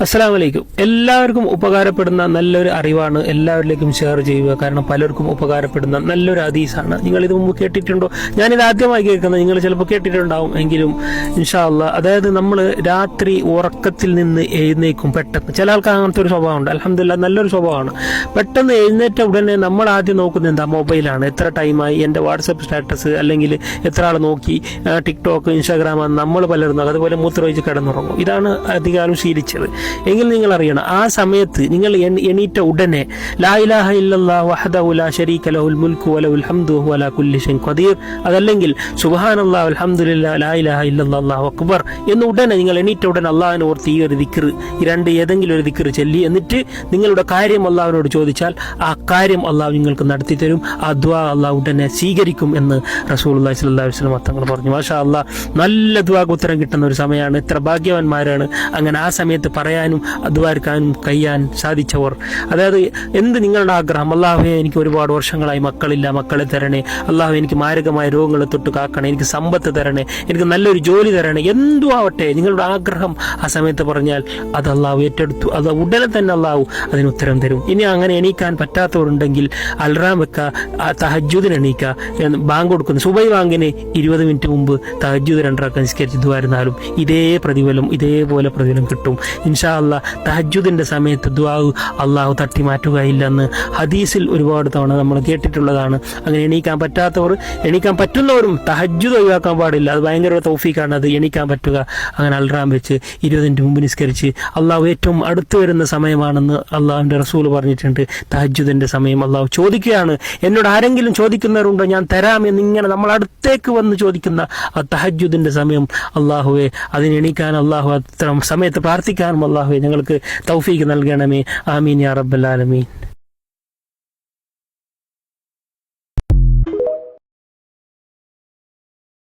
അസ്സാം വലൈക്കും എല്ലാവർക്കും ഉപകാരപ്പെടുന്ന നല്ലൊരു അറിവാണ് എല്ലാവരിലേക്കും ഷെയർ ചെയ്യുക. കാരണം പലർക്കും ഉപകാരപ്പെടുന്ന നല്ലൊരു ഹദീസാണ്. നിങ്ങൾ ഇത് മുമ്പ് കേട്ടിട്ടുണ്ടോ? ഞാനിത് ആദ്യമായി കേൾക്കുന്നത്. നിങ്ങൾ ചിലപ്പോൾ കേട്ടിട്ടുണ്ടാവും എങ്കിലും ഇൻഷാല്ല അതായത് നമ്മൾ രാത്രി ഉറക്കത്തിൽ നിന്ന് എഴുന്നേക്കും പെട്ടെന്ന്. ചില ആൾക്ക് അങ്ങനത്തെ ഒരു സ്വഭാവമുണ്ട്. അലഹമില്ല നല്ലൊരു സ്വഭാവമാണ്. പെട്ടെന്ന് എഴുന്നേറ്റ ഉടനെ നമ്മൾ ആദ്യം നോക്കുന്നത് എന്താ? മൊബൈലാണ്. എത്ര ടൈമായി എന്റെ വാട്സപ്പ് സ്റ്റാറ്റസ് അല്ലെങ്കിൽ എത്ര ആൾ നോക്കി ടിക്ടോക്ക് ഇൻസ്റ്റാഗ്രാം നമ്മൾ പലരും അതുപോലെ മൂത്രമൊഴിച്ച് കിടന്നുറങ്ങും. ഇതാണ് അധികാരം ശീലിച്ചത്. എങ്കിൽ നിങ്ങൾ അറിയണം. ആ സമയത്ത് നിങ്ങൾ എണീറ്റ ഉടനെ ലാ ഇലാഹ ശരീക ലഹുൽ വലഹുൽ ഹംദു വലാ കുല്ലി ഖദീർ. അതല്ലെങ്കിൽ സുബ്ഹാനല്ലാഹ് ലാ ഇലാഹ അക്ബർ എന്ന് ഉടനെ നിങ്ങൾ എണീറ്റ ഉടനെ അള്ളാഹിനെ ഓർത്ത് ഈ ഒരു ദിക്ർ ഈ രണ്ട് ഏതെങ്കിലും ഒരു ദിക്ർ ചൊല്ലി എന്നിട്ട് നിങ്ങളുടെ കാര്യം അള്ളാഹുവിനോട് ചോദിച്ചാൽ ആ കാര്യം അള്ളാഹു നിങ്ങൾക്ക് നടത്തി തരും. ആ ദ്വാ അള്ളാഹു ഉടനെ സ്വീകരിക്കും എന്ന് റസൂൽ അള്ളാഹി വസല്ലം തങ്ങൾ പറഞ്ഞു. മാഷാ അള്ളാഹ് നല്ല ദ്വാക്ക് ഉത്തരം കിട്ടുന്ന ഒരു സമയമാണ്. എത്ര ഭാഗ്യവാന്മാരാണ്. അങ്ങനെ ആ സമയത്ത് പറയാനും അധ്വാനിക്കാനും കഴിയാൻ സാധിച്ചവർ. അതായത് എന്ത് നിങ്ങളുടെ ആഗ്രഹം? അള്ളാഹുവെ എനിക്ക് ഒരുപാട് വർഷങ്ങളായി മക്കളില്ല മക്കളെ തരണേ. അള്ളാഹു എനിക്ക് മാരകമായ രോഗങ്ങളെ തൊട്ട് കാക്കണേ. എനിക്ക് സമ്പത്ത് തരണേ. എനിക്ക് നല്ലൊരു ജോലി തരണേ. എന്തു ആവട്ടെ നിങ്ങളുടെ ആഗ്രഹം ആ സമയത്ത് പറഞ്ഞാൽ അത് അള്ളാഹു ഏറ്റെടുത്തു. അത് ഉടനെ തന്നെ അള്ളാഹു അതിന് ഉത്തരം തരും. ഇനി അങ്ങനെ എണീക്കാൻ പറ്റാത്തവരുണ്ടെങ്കിൽ അൽറാം വെക്ക തഹജുദിന് എണീക്ക. ബാങ്ക് കൊടുക്കുന്നു. സുബൈ ബാങ്കിന് ഇരുപത് മിനിറ്റ് മുമ്പ് തഹജുദ് രണ്ടാക്കാൻ നിസ്കരിച്ച് ദ്വാരുന്നാലും ഇതേ പ്രതിഫലം ഇതേപോലെ പ്രതിഫലം കിട്ടും. ഇൻഷാ തഹജുദിന്റെ സമയത്ത് ദ്വാവ് അള്ളാഹു തട്ടി മാറ്റുകയില്ലെന്ന് ഹദീസിൽ ഒരുപാട് തവണ നമ്മൾ കേട്ടിട്ടുള്ളതാണ്. അങ്ങനെ എണീക്കാൻ പറ്റാത്തവർ എണീക്കാൻ പറ്റുന്നവരും തഹജുദ് ഒഴിവാക്കാൻ പാടില്ല. അത് ഭയങ്കര തോഫീക്കാണ് അത് എണീക്കാൻ പറ്റുക. അങ്ങനെ അൽറാം വെച്ച് ഇരുപതിന്റെ മുമ്പ് നിസ്കരിച്ച് അള്ളാഹു ഏറ്റവും അടുത്ത് വരുന്ന സമയമാണെന്ന് അള്ളാഹുവിന്റെ റസൂൽ പറഞ്ഞിട്ടുണ്ട്. തഹജുദിന്റെ സമയം അള്ളാഹു ചോദിക്കുകയാണ്. എന്നോട് ആരെങ്കിലും ചോദിക്കുന്നവരുണ്ടോ? ഞാൻ തരാമെന്ന് ഇങ്ങനെ നമ്മൾ അടുത്തേക്ക് വന്ന് ചോദിക്കുന്ന ആ തഹജുദിന്റെ സമയം അള്ളാഹുവെ അതിനെണീക്കാൻ അള്ളാഹു അത്തരം സമയത്ത് പ്രാർത്ഥിക്കാനും അള്ളാഹുവെ ഞങ്ങൾക്ക് തൗഫീക്ക് നൽകണമേ. ആമീൻ യാ റബ്ബൽ ആലമീൻ.